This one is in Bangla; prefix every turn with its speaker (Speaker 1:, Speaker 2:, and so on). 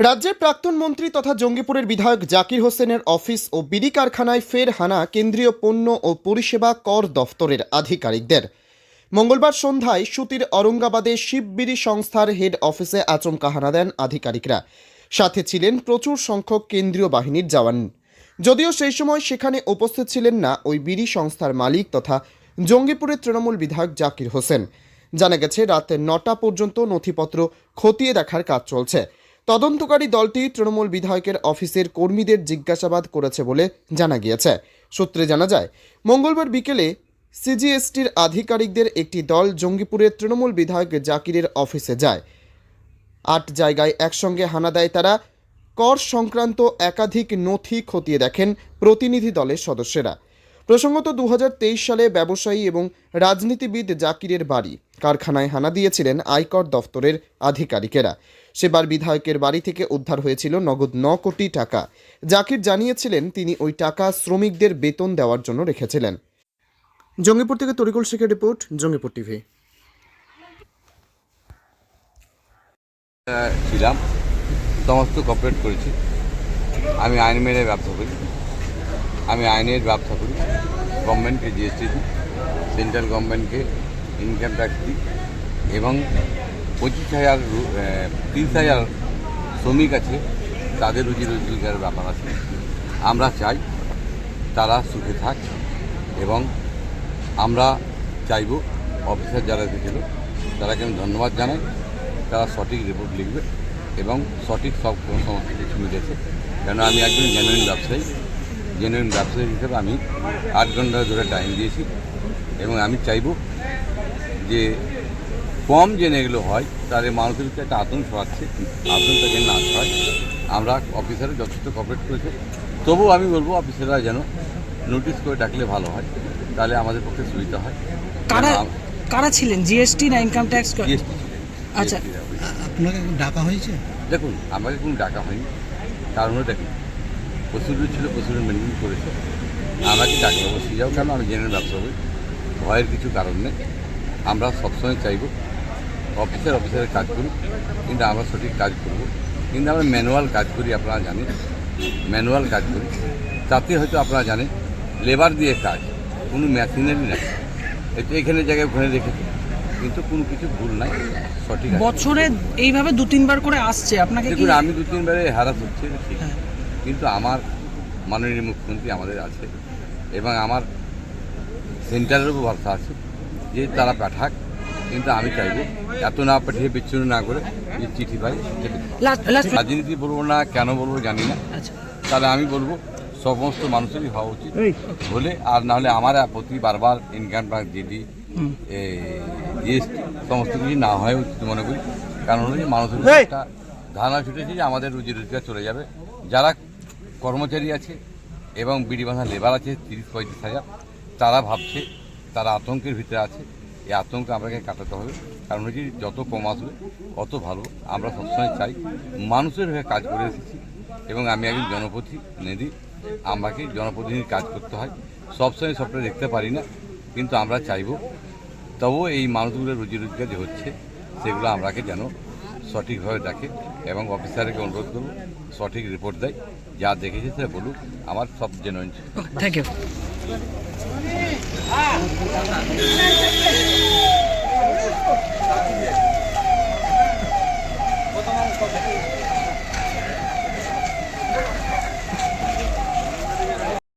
Speaker 1: রাজ্যের প্রাক্তন মন্ত্রী তথা জঙ্গিপুরের বিধায়ক জাকির হোসেনের অফিস ও বিড়ি কারখানায় ফের হানা কেন্দ্রীয় পণ্য ও পরিষেবা কর দফতরের আধিকারিকদের। মঙ্গলবার সন্ধ্যায় সুতির অরঙ্গাবাদে শিববিড়ি সংস্থার হেড অফিসে আচমকা হানা দেন আধিকারিকরা। সাথে ছিলেন প্রচুর সংখ্যক কেন্দ্রীয় বাহিনীর জওয়ান। যদিও সেই সময় সেখানে উপস্থিত ছিলেন না ওই বিড়ি সংস্থার মালিক তথা জঙ্গিপুরের তৃণমূল বিধায়ক জাকির হোসেন। জানা গেছে, রাত নটা পর্যন্ত নথিপত্র খতিয়ে দেখার কাজ চলছে। তদন্তকারী দলটি তৃণমূল বিধায়কের অফিসের কর্মীদের জিজ্ঞাসাবাদ করেছে বলে জানা গিয়েছে। সূত্রে জানা যায়, মঙ্গলবার বিকেলে সিজিএসটির আধিকারিকদের একটি দল জঙ্গিপুরের তৃণমূল বিধায়ক জাকিরের অফিসে যায়। আট জায়গায় একসঙ্গে হানা দেয় তারা। কর সংক্রান্ত একাধিক নথি খতিয়ে দেখেন প্রতিনিধি দলের সদস্যরা। প্রসঙ্গত দু হাজার তেইশ সালে ব্যবসায়ী এবং রাজনীতিবিদ জাকিরের বাড়ি। কারখানায় হানা দিয়েছিলেন আয়কর দফতরের আধিকারিকেরা। সেবার বিধায়কের বাড়ি থেকে উদ্ধার হয়েছিল নগদ ন কোটি টাকা। জাকির জানিয়েছিলেন, তিনি ওই টাকা শ্রমিকদের বেতন দেওয়ার জন্য রেখেছিলেন। জঙ্গিপুর থেকে তরিকুল শেখের রিপোর্ট, জঙ্গিপুর টিভি।
Speaker 2: ছিলাম। সমস্ত কপারেট করেছি। আমি আইন মেনে ব্যবসা করি আমি আইনের ব্যবসা করি গভর্নমেন্টকে জিএসটি দিই সেন্ট্রাল গভর্নমেন্টকে ইনকাম ট্যাক্স দিই এবং পঁচিশ হাজার তিরিশ হাজার শ্রমিক আছে, তাদের রুজি রোজগারের ব্যাপার আছে। আমরা চাই তারা সুখে থাক এবং আমরা চাইব অফিসার যারা এসেছিল, তারাকে আমি ধন্যবাদ জানাই। তারা সঠিক রিপোর্ট লিখবে এবং সঠিক সব সমস্ত কিছু মিলেছে। কেন আমি একজন জেনুইন ব্যবসায়ী। জেনুইন ব্যবসায়ী হিসেবে আমি আট ঘণ্টা ধরে টাইম দিয়েছি এবং আমি চাইব যে কম যে এগুলো হয় তাদের মানুষের ভিতরে একটা আতঙ্ক ছড়াচ্ছে আতঙ্কটা যেন না ছড়ায়। আমরা অফিসারে যথেষ্ট কপারেট করেছে। তবুও আমি বলব অফিসাররা যেন নোটিশ করে ডাকলে ভালো হয় তাহলে আমাদের পক্ষে সুবিধা হয়।
Speaker 3: কারা কারা ছিলেন? জিএসটি না ইনকাম ট্যাক্স
Speaker 2: GST
Speaker 3: আচ্ছা।
Speaker 4: আপনাকে ডাকা হয়েছে?
Speaker 2: দেখুন আমাকে কোনো ডাকা হয়নি। কারণ হলো দেখুন প্রসিডিউর ছিল প্রসিডিউর মেনটেন করেছে। আমাকে ডাকলে অবশ্যই যাও কেন আমি জেনে ব্যবসা করি ভয়ের কিছু কারণ নেই। আমরা সবসময় চাইব অফিসার অফিসারের কাজ করুক কিন্তু আমরা সঠিক কাজ করব। কিন্তু আমরা ম্যানুয়াল কাজ করি আপনারা জানেন। ম্যানুয়াল কাজ করি। তাতে হয়তো আপনারা জানেন লেবার দিয়ে কাজ কোনো মেশিনারি নাই। এটা এখানে জায়গায় ওখানে রেখেছে কিন্তু কোনো কিছু ভুল নাই সঠিক
Speaker 3: বছরে এইভাবে দু তিনবার করে আসছে আপনাকে
Speaker 2: আমি দু তিনবারে হ্যারাস হচ্ছে ঠিক। কিন্তু আমার মাননীয় মুখ্যমন্ত্রী আমাদের আছে। এবং আমার সেন্টারের উপর ভরসা আছে যে তারা পাঠাক কিন্তু আমি চাইব এত না পাঠিয়ে বিচ্ছিন্ন না করে যে চিঠি পাই রাজনীতি বলব না কেন বলব জানি না।
Speaker 3: আচ্ছা।
Speaker 2: তাহলে আমি বলব সমস্ত মানুষেরই হওয়া উচিত হলে আর না হলে আমার প্রতি বারবার ইনকাম ট্যাক্স জিডি। জিএসটি সমস্ত কিছু না হয় উচিত মনে করি। কারণ হলো যে মানুষের একটা ধারণা ছুটেছে যে আমাদের রুজি রোজগার চলে যাবে। যারা কর্মচারী আছে এবং বিড়ি বাঁধা লেবার আছে, তিরিশ পঁয়ত্রিশ হাজার। তারা ভাবছে, তারা আতঙ্কের ভিতরে আছে। এই আতঙ্ক আমাকে কাটাতে হবে। কারণ হচ্ছে যত কম আসবে অত ভালো। আমরা সবসময় চাই মানুষের হয়ে কাজ করে এসেছি এবং আমি একজন জনপ্রতিনিধি আমাকে জনপ্রতিনিধির কাজ করতে হয়। সবসময় সবটা দেখতে পারি না, কিন্তু আমরা চাইব। তবুও এই মানুষগুলোর রুজি রোজগার যে হচ্ছে, সেগুলো আমরাকে যেন সঠিকভাবে দেখে এবং অফিসারকে অনুরোধ করব, সঠিক রিপোর্ট দেয়। যা দেখেছি সে বলুক আমার সব জেনুইন
Speaker 3: থ্যাংক ইউ